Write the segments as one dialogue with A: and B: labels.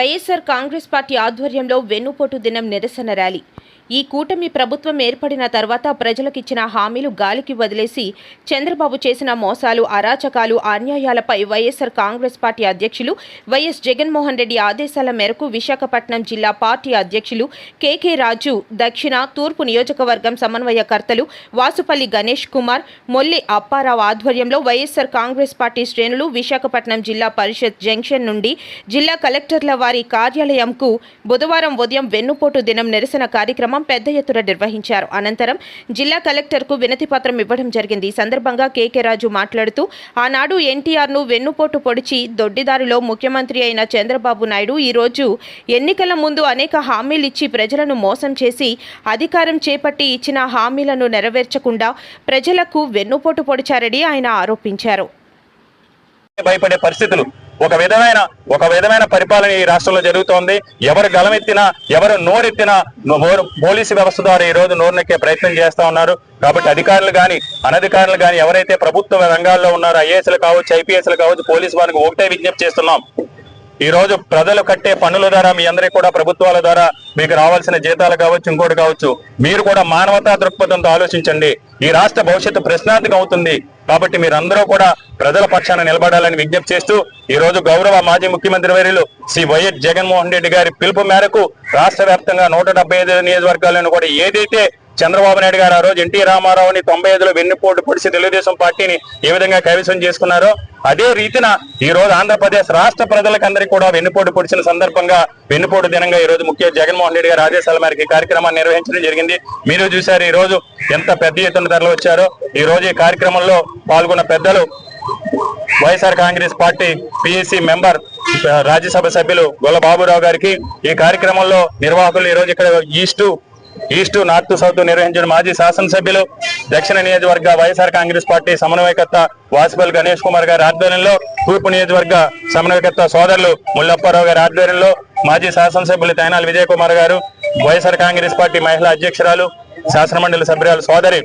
A: YSR Congress party ఆధ్వర్యంలో వెన్నుపోటు దినం నిరసన ర్యాలీ ఈ కూటమి ప్రభుత్వం ఏర్పడిన తర్వాత ప్రజలకిచ్చిన హామీలు గాలికి వదిలేసి చంద్రబాబు చేసిన మోసాలు అరాచకాలు అన్యాయాలపై వైఎస్సార్ కాంగ్రెస్ పార్టీ అధ్యక్షులు వైఎస్ జగన్మోహన్ రెడ్డి ఆదేశాల మేరకు విశాఖపట్నం జిల్లా పార్టీ అధ్యక్షులు కెకే రాజు దక్షిణ తూర్పు నియోజకవర్గం సమన్వయకర్తలు వాసుపల్లి గణేష్ కుమార్ మొల్లి అప్పారావు ఆధ్వర్యంలో వైఎస్సార్ కాంగ్రెస్ పార్టీ శ్రేణులు విశాఖపట్నం జిల్లా పరిషత్ జంక్షన్ నుండి జిల్లా కలెక్టర్ల వారి కార్యాలయంకు బుధవారం ఉదయం వెన్నుపోటు దినం నిరసన కార్యక్రమం కార్యక్రమం పెద్ద ఎత్తున నిర్వహించారు అనంతరం జిల్లా కలెక్టర్కు వినతి పత్రం ఇవ్వడం జరిగింది ఈ సందర్భంగా కేకే రాజు మాట్లాడుతూ ఆనాడు ఎన్టీఆర్ను వెన్నుపోటు పొడిచి దొడ్డిదారిలో ముఖ్యమంత్రి అయిన చంద్రబాబు నాయుడు ఈరోజు ఎన్నికల ముందు అనేక హామీలిచ్చి ప్రజలను మోసం చేసి అధికారం చేపట్టి ఇచ్చిన హామీలను నెరవేర్చకుండా ప్రజలకు వెన్నుపోటు పొడిచారని ఆయన ఆరోపించారు
B: భయపడే పరిస్థితులు ఒక విధమైన ఒక విధమైన పరిపాలన ఈ రాష్ట్రంలో జరుగుతోంది ఎవరు గలమెత్తినా ఎవరు నోరెత్తినా పోలీసు వ్యవస్థ ద్వారా ఈ రోజు నోరునెక్కే ప్రయత్నం చేస్తా ఉన్నారు కాబట్టి అధికారులు కానీ అనధికారులు కానీ ఎవరైతే ప్రభుత్వ రంగాల్లో ఉన్నారో ఐఏఎస్లు కావచ్చు ఐపీఎస్లు కావచ్చు పోలీసు వారికి ఒకటే విజ్ఞప్తి చేస్తున్నాం ఈ రోజు ప్రజలు కట్టే పన్నుల ద్వారా మీ అందరికీ కూడా ప్రభుత్వాల ద్వారా మీకు రావాల్సిన జీతాలు కావచ్చు ఇంకోటి కావచ్చు మీరు కూడా మానవతా దృక్పథంతో ఆలోచించండి ఈ రాష్ట్ర భవిష్యత్తు ప్రశ్నార్థకం అవుతుంది కాబట్టి మీరందరూ కూడా ప్రజల పక్షాన నిలబడాలని విజ్ఞప్తి చేస్తూ ఈ రోజు గౌరవ మాజీ ముఖ్యమంత్రి వర్యులు శ్రీ వైఎస్ జగన్మోహన్ రెడ్డి గారి పిలుపు మేరకు రాష్ట్ర వ్యాప్తంగా నూట నియోజకవర్గాలను కూడా ఏదైతే చంద్రబాబు నాయుడు గారు ఆ రోజు ఎన్టీ రామారావుని తొంభై ఐదులో వెన్నుపోటు పొడిచి తెలుగుదేశం పార్టీని ఏ విధంగా కైవసం చేసుకున్నారో అదే రీతిన ఈ రోజు ఆంధ్రప్రదేశ్ రాష్ట్ర ప్రజలకందరికీ కూడా వెన్నుపోటు పొడిచిన సందర్భంగా వెన్నుపోటు దినంగా ఈ రోజు ముఖ్య జగన్మోహన్ రెడ్డి గారు ఆదేశాల మేరకు కార్యక్రమాన్ని నిర్వహించడం జరిగింది మీరు చూశారు ఈ రోజు ఎంత పెద్ద ఎత్తున ధరలు వచ్చారో ఈ రోజు ఈ కార్యక్రమంలో పాల్గొన్న పెద్దలు YSR Congress party PSC member Rajya Sabha సభ్యులు గొల్ల బాబురావు గారికి ఈ కార్యక్రమంలో నిర్వాహకులు ఈ రోజు ఇక్కడ ఈస్టు ఈస్ట్ నార్త్ సౌత్ నిర్వహించిన మాజీ శాసనసభ్యులు దక్షిణ నియోజకవర్గ వైఎస్ఆర్ కాంగ్రెస్ పార్టీ సమన్వయకర్త వాసుపల్లి గణేష్ కుమార్ గారి ఆధ్వర్యంలో తూర్పు నియోజకవర్గ సమన్వయకర్త సోదరులు ముల్లప్పారావు గారి ఆధ్వర్యంలో మాజీ శాసనసభ్యులు తైనాల్ విజయ్ కుమార్ గారు వైఎస్ఆర్ కాంగ్రెస్ పార్టీ మహిళా అధ్యక్షురాలు శాసనమండలి సభ్యురాలు సోదరి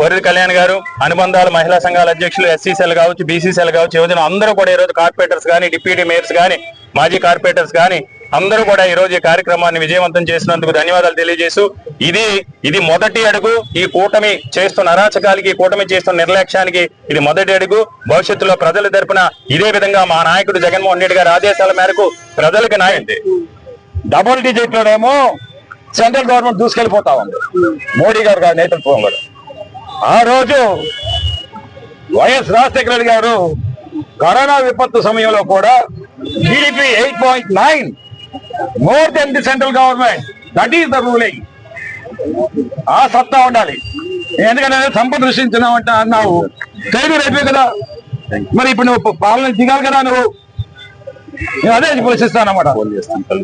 B: వరుడి కళ్యాణ్ గారు అనుబంధాలు మహిళా సంఘాల అధ్యక్షులు ఎస్సీసీలు కావచ్చు బీసీసీలు కావచ్చు యువజన అందరూ కూడా ఈరోజు కార్పొరేటర్స్ కానీ డిప్యూటీ మేయర్స్ కానీ మాజీ కార్పొరేటర్స్ కానీ అందరూ కూడా ఈ రోజు ఈ కార్యక్రమాన్ని విజయవంతం చేసినందుకు ధన్యవాదాలు తెలియజేస్తూ ఇది ఇది మొదటి అడుగు ఈ కూటమి చేస్తున్న అరాచకాలకి కూటమి చేస్తున్న నిర్లక్ష్యానికి ఇది మొదటి అడుగు భవిష్యత్తులో ప్రజల తరపున ఇదే విధంగా మా నాయకుడు జగన్మోహన్ రెడ్డి గారి ఆదేశాల మేరకు ప్రజలకు నాయండి
C: డబుల్ డిజిట్ లోనేమో సెంట్రల్ గవర్నమెంట్ దూసుకెళ్ళిపోతా ఉంది మోడీ గారు గారి నేతృత్వం కూడా ఆ రోజు వైఎస్ రాజశేఖర రెడ్డి గారు కరోనా విపత్తు సమయంలో కూడా GDP eight point nine more than the central government that is the ruling ఆ సత్తా ఉండాలి ఎందుకంటే సంపద సృష్టించినావు అంటే అన్నావు ఖైదు రేపే కదా మరి ఇప్పుడు నువ్వు పాలన దిగాలి కదా నువ్వు నేను అదే ప్రశ్నిస్తానమాట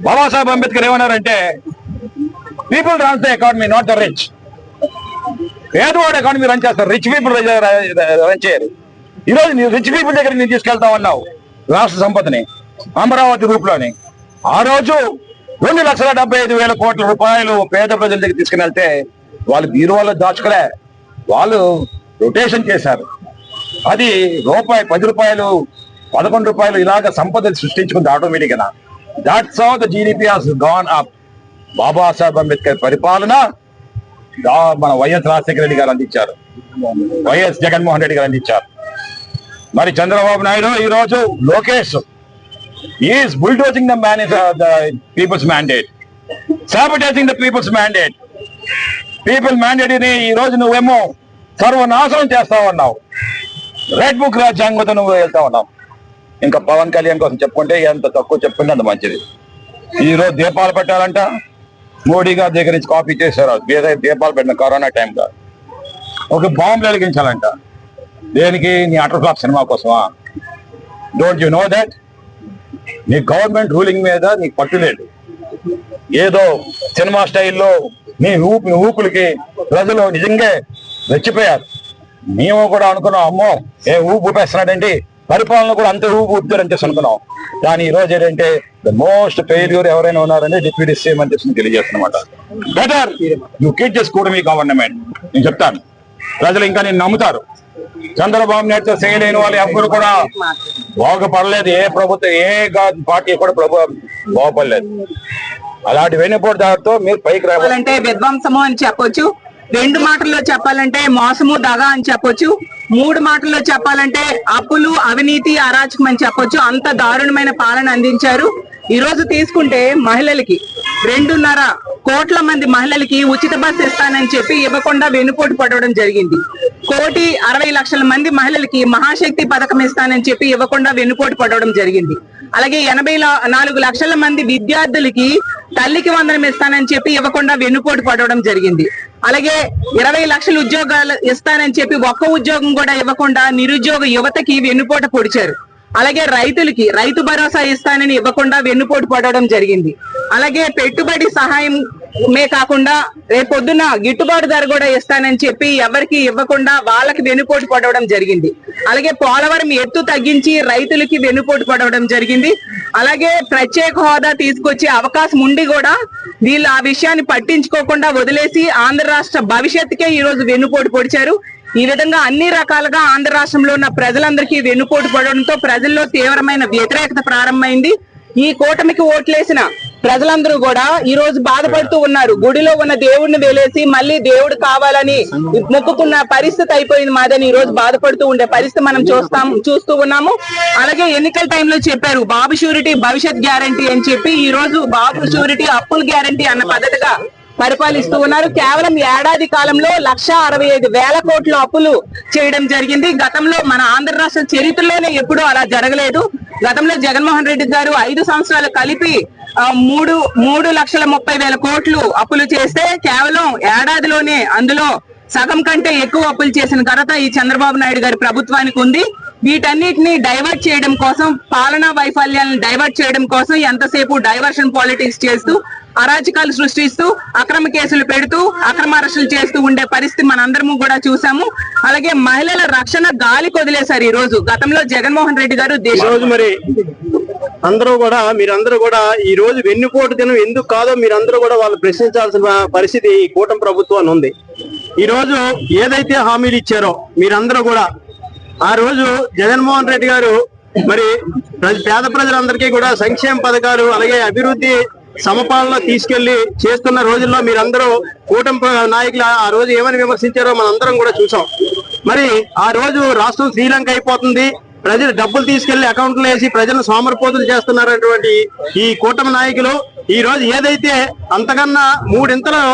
C: బాబాసాహెబ్ అంబేద్కర్ ఏమన్నారంటే people runs the economy not the rich పేదవాడు ఎకానమీ రన్ చేస్తారు రిచ్ పీపుల్ రన్ చేయరు ఈరోజు రిచ్ పీపుల్ దగ్గర నేను తీసుకెళ్తా ఉన్నావు రాష్ట్ర సంపదని అమరావతి రూపంలోని ఆ రోజు రెండు లక్షల డెబ్బై ఐదు వేల కోట్ల రూపాయలు పేద ప్రజల దగ్గర తీసుకుని వెళ్తే వాళ్ళు బీరువాలో దాచుకునే వాళ్ళు రొటేషన్ చేశారు అది రూపాయి పది రూపాయలు పదకొండు రూపాయలు ఇలాగ సంపద సృష్టించుకుంది ఆటోమేటిక్గా that's of the GDP has gone up Baba Saheb Ambedkar పరిపాలన మన వైఎస్ రాజశేఖర రెడ్డి గారు అందించారు వైఎస్ జగన్మోహన్ రెడ్డి గారు అందించారు మరి చంద్రబాబు నాయుడు ఈరోజు Lokesh is bulldozing the man, uh, the people's mandate, sabotaging the people's mandate. People ని ఈ రోజు నువ్వేమో సర్వనాశనం చేస్తా ఉన్నావు రెడ్ బుక్ రాజ్యాంగంతో నువ్వు వెళ్తా ఉన్నావు ఇంకా పవన్ కళ్యాణ్ కోసం చెప్పుకుంటే ఎంత తక్కువ చెప్పుకుంటే అంత మంచిది ఈరోజు దీపాలు పెట్టాలంట మోడీ గారి దగ్గర నుంచి కాపీ చేశారు దీపాలు పెట్టిన కరోనా టైంలో ఒక బాంబు వెలిగించాలంట దేనికి నీ అటర్ఫ్లాప్ సినిమా కోసమా డోంట్ యు నో దట్ నీ గవర్నమెంట్ రూలింగ్ మీద నీకు పట్టులేదు ఏదో సినిమా స్టైల్లో నీ ఊపి ఊపులకి ప్రజలు నిజంగా రెచ్చిపోయారు మేము కూడా అనుకున్నాం అమ్మో ఏ ఊపు ఊపేస్తున్నాడండి పరిపాలన కూడా అంతే ఊపు ఊపుతారని చెప్పి అనుకున్నాం కానీ ఈ రోజు ఏంటంటే ద మోస్ట్ ఫెయిల్యూర్ ఎవరైనా ఉన్నారని డిప్యూటీ సీఎం అని చెప్పి తెలియజేస్తున్నమాట బెటర్ యూ కిట్ చేసుకోవడం ఈ గవర్నమెంట్ నేను చెప్తాను ప్రజలు ఇంకా నేను నమ్ముతారు చంద్రబాబు నాయుడుతో చేయలేని వాళ్ళు ఎవరు కూడా బాగుపడలేదు ఏ ప్రభుత్వం ఏ పార్టీ కూడా ప్రభు బాగుపడలేదు అలాంటి వెనుపోటు దారితో మీరు పైకి రావాలంటే విధ్వంసము అని చెప్పొచ్చు రెండు
D: మాటల్లో చెప్పాలంటే మోసము దగ అని చెప్పొచ్చు మూడు మాటల్లో చెప్పాలంటే అప్పులు అవినీతి అరాచకం అని చెప్పొచ్చు అంత దారుణమైన పాలన అందించారు ఈ రోజు తీసుకుంటే మహిళలకి రెండున్నర కోట్ల మంది మహిళలకి ఉచిత బస్సు ఇస్తానని చెప్పి ఇవ్వకుండా వెనుపోటు పడవడం జరిగింది కోటి అరవై లక్షల మంది మహిళలకి మహాశక్తి పథకం ఇస్తానని చెప్పి ఇవ్వకుండా వెనుపోటు పడవడం జరిగింది అలాగే ఎనభై నాలుగు లక్షల మంది విద్యార్థులకి తల్లికి వందనం ఇస్తానని చెప్పి ఇవ్వకుండా వెనుపోటు పడవడం జరిగింది అలాగే ఇరవై లక్షల ఉద్యోగాలు ఇస్తానని చెప్పి ఒక్క ఉద్యోగం కూడా ఇవ్వకుండా నిరుద్యోగ యువతకి వెన్నుపోట పొడిచారు అలాగే రైతులకి రైతు భరోసా ఇస్తానని ఇవ్వకుండా వెన్నుపోటు పడడం జరిగింది అలాగే పెట్టుబడి సహాయం మే కాకుండా రేపొద్దున గిట్టుబాటు ధర కూడా ఇస్తానని చెప్పి ఎవరికి ఇవ్వకుండా వాళ్ళకి వెనుపోటు పడవడం జరిగింది అలాగే పోలవరం ఎత్తు తగ్గించి రైతులకి వెనుపోటు పడవడం జరిగింది అలాగే ప్రత్యేక హోదా తీసుకొచ్చే అవకాశం ఉండి కూడా వీళ్ళు ఆ విషయాన్ని పట్టించుకోకుండా వదిలేసి ఆంధ్ర రాష్ట్ర భవిష్యత్తుకే ఈ రోజు వెన్నుపోటు పొడిచారు ఈ విధంగా అన్ని రకాలుగా ఆంధ్ర రాష్ట్రంలో ఉన్న ప్రజలందరికీ వెన్నుపోటు పడడంతో ప్రజల్లో తీవ్రమైన వ్యతిరేకత ప్రారంభమైంది ఈ కూటమికి ఓట్లేసిన ప్రజలందరూ కూడా ఈ రోజు బాధపడుతూ ఉన్నారు గుడిలో ఉన్న దేవుడిని వేలేసి మళ్ళీ దేవుడు కావాలని మొక్కుకున్న పరిస్థితి అయిపోయింది మాదని ఈ రోజు బాధపడుతూ ఉండే పరిస్థితి మనం చూస్తాం చూస్తూ ఉన్నాము అలాగే ఎన్నికల టైంలో చెప్పారు బాబు షూరిటీ భవిష్యత్ గ్యారంటీ అని చెప్పి ఈ రోజు బాబు షూరిటీ అప్పుల గ్యారంటీ అన్న పద్ధతిగా పరిపాలిస్తూ ఉన్నారు కేవలం ఏడాది కాలంలో లక్ష అరవై ఐదు వేల కోట్ల అప్పులు చేయడం జరిగింది గతంలో మన ఆంధ్ర రాష్ట్ర చరిత్రలోనే ఎప్పుడూ అలా జరగలేదు గతంలో జగన్మోహన్ రెడ్డి గారు ఐదు సంవత్సరాలు కలిపి మూడు మూడు లక్షల ముప్పై వేల కోట్లు అప్పులు చేస్తే కేవలం ఏడాదిలోనే అందులో సగం కంటే ఎక్కువ అప్పులు చేసిన ఘనత ఈ చంద్రబాబు నాయుడు గారి ప్రభుత్వానికి ఉంది వీటన్నిటిని డైవర్ట్ చేయడం కోసం పాలనా వైఫల్యాలను డైవర్ట్ చేయడం కోసం ఎంతసేపు డైవర్షన్ పాలిటిక్స్ చేస్తూ అరాచకాలు సృష్టిస్తూ అక్రమ కేసులు పెడుతూ అక్రమ అరెస్టులు చేస్తూ ఉండే పరిస్థితి మనందరము కూడా చూసాము అలాగే మహిళల రక్షణ గాలి కొదిలేశారు ఈ రోజు గతంలో జగన్మోహన్ రెడ్డి గారు రోజు మరి
E: అందరూ కూడా మీరందరూ కూడా ఈ రోజు వెన్నుపోటు దినం ఎందుకు కాదో మీరందరూ కూడా వాళ్ళు ప్రశ్నించాల్సిన పరిస్థితి ఈ కూటమి ప్రభుత్వాన్ని ఉంది ఈ రోజు ఏదైతే హామీలు ఇచ్చారో మీరందరూ కూడా ఆ రోజు జగన్మోహన్ రెడ్డి గారు మరి పేద ప్రజలందరికీ కూడా సంక్షేమ పథకాలు అలాగే అభివృద్ధి సమపాలన తీసుకెళ్లి చేస్తున్న రోజుల్లో మీరందరూ కూటమి నాయకులు ఆ రోజు ఏమని విమర్శించారో మనందరం కూడా చూసాం మరి ఆ రోజు రాష్ట్రం శ్రీలంక అయిపోతుంది ప్రజలు డబ్బులు తీసుకెళ్లి అకౌంట్లు వేసి ప్రజలను సోమరిపోతులు చేస్తున్నారటువంటి ఈ కూటమి నాయకులు ఈ రోజు ఏదైతే అంతకన్నా మూడింతలో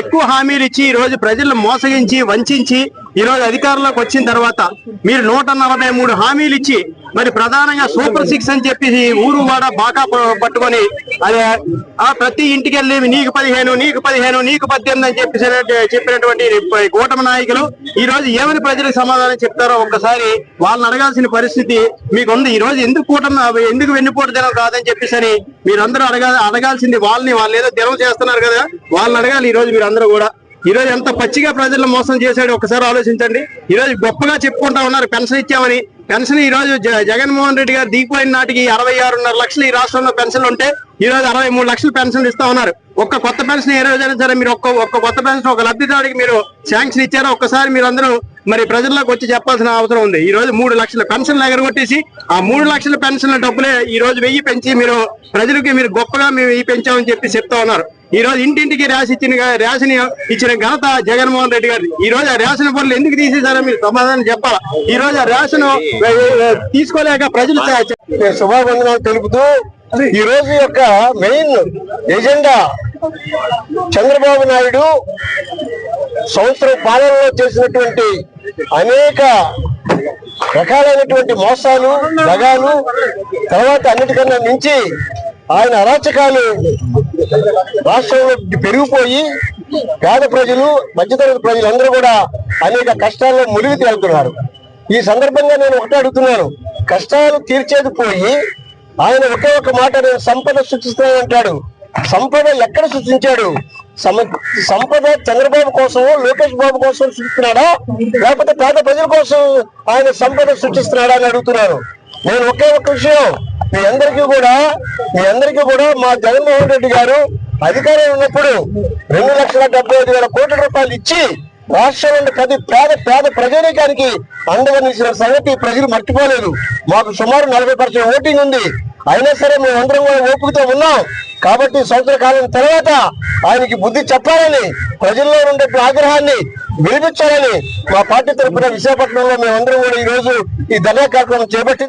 E: ఎక్కువ హామీలు ఇచ్చి ఈ రోజు ప్రజలను మోసగించి వంచి ఈ రోజు అధికారంలోకి వచ్చిన తర్వాత మీరు నూట నలభై మూడు హామీలు ఇచ్చి మరి ప్రధానంగా సూపర్ సిక్స్ అని చెప్పి ఊరు వాడ బాకా పట్టుకొని అదే ఆ ప్రతి ఇంటికి వెళ్ళి నీకు పదిహేను నీకు పదిహేను నీకు పద్దెనిమిది అని చెప్పి చెప్పినటువంటి కూటమి నాయకులు ఈ రోజు ఏమని ప్రజలకు సమాధానం చెప్తారో ఒక్కసారి వాళ్ళని అడగాల్సిన పరిస్థితి మీకు ఉంది ఈ రోజు ఎందుకు కూటమి ఎందుకు వెన్నుపోటు దినం కాదని చెప్పేసి మీరందరూ అడగా అడగాల్సింది వాళ్ళని వాళ్ళు ఏదో దినం చేస్తున్నారు కదా వాళ్ళని అడగాలి ఈ రోజు మీరు కూడా ఈ రోజు ఎంత పచ్చిగా ప్రజలను మోసం చేశాడు ఒకసారి ఆలోచించండి ఈ రోజు గొప్పగా చెప్పుకుంటా ఉన్నారు పెన్షన్ ఇచ్చామని పెన్షన్ ఈ రోజు జగన్మోహన్ రెడ్డి గారు దిగిపోయిన నాటికి అరవై ఆరున్నర లక్షలు ఈ రాష్ట్రంలో పెన్షన్ ఉంటే ఈ రోజు అరవై మూడు లక్షల పెన్షన్ ఇస్తా ఉన్నారు ఒక్క కొత్త పెన్షన్ ఏ రోజు అయినా సరే మీరు ఒక్క ఒక్క కొత్త పెన్షన్ ఒక లబ్ధిదారుడికి మీరు శాంక్షన్ ఇచ్చారో ఒక్కసారి మీరు అందరూ మరి ప్రజల్లోకి వచ్చి చెప్పాల్సిన అవసరం ఉంది ఈ రోజు మూడు లక్షల పెన్షన్లు ఎగరగొట్టేసి ఆ మూడు లక్షల పెన్షన్ల డబ్బులే ఈ రోజు వెయ్యి పెంచి మీరు ప్రజలకి మీరు గొప్పగా మేము వెయ్యి పెంచామని చెప్పి చెప్తా ఉన్నారు ఈ రోజు ఇంటింటికి రాసి ఇచ్చిన రేషన్ ఇచ్చిన ఘనత జగన్మోహన్ రెడ్డి గారు ఈ రోజు ఆ రేషన్ పనులు ఎందుకు తీసేసారో మీరు సమాధానం చెప్పాలి ఈ రోజు ఆ రేషన్ తీసుకోలేక
F: ప్రజలు శుభాభివందనాలు తెలుపుతూ ఈ రోజు యొక్క మెయిన్ ఎజెండా చంద్రబాబు నాయుడు సంవత్సరం పాలనలో చేసినటువంటి అనేక రకాలైనటువంటి మోసాలు దగాలు తర్వాత అన్నిటికన్నా మించి ఆయన అరాచకాలు రాష్ట్రంలో పెరిగిపోయి పేద ప్రజలు మధ్యతరగతి ప్రజలందరూ కూడా అనేక కష్టాల్లో మునిగి తేలుతున్నారు ఈ సందర్భంగా నేను ఒకటే అడుగుతున్నాను కష్టాలు తీర్చేది పోయి ఆయన ఒకే ఒక మాట నేను సంపద అంటాడు సంపద ఎక్కడ సృష్టించాడు సంపద చంద్రబాబు కోసం లోకేష్ బాబు కోసం సృష్టిస్తున్నాడా లేకపోతే పేద ప్రజల కోసం ఆయన సంపద సృష్టిస్తున్నాడా అని అడుగుతున్నారు నేను ఒకే ఒక విషయం మీ అందరికీ కూడా మీ అందరికీ కూడా మా జగన్మోహన్ రెడ్డి గారు అధికారం ఉన్నప్పుడు రెండు లక్షల డెబ్బై ఐదు వేల కోట్ల రూపాయలు ఇచ్చి రాష్ట్రంలో ప్రతి పేద పేద ప్రజానీకానికి అండగా నిలిచిన సంగతి ప్రజలు మర్చిపోలేదు మాకు సుమారు నలభై పర్సెంట్ ఓటింగ్ ఉంది అయినా సరే మేము అందరం కూడా ఓపికతో ఉన్నాం కాబట్టి సంవత్సర కాలం తర్వాత ఆయనకి బుద్ధి చెప్పాలని ప్రజల్లో ఉండే ఆగ్రహాన్ని వినిపించాలని మా పార్టీ తరఫున విశాఖపట్నంలో మేమందరం కూడా ఈ రోజు ఈ ధర్నా కార్యక్రమం చేపట్టింది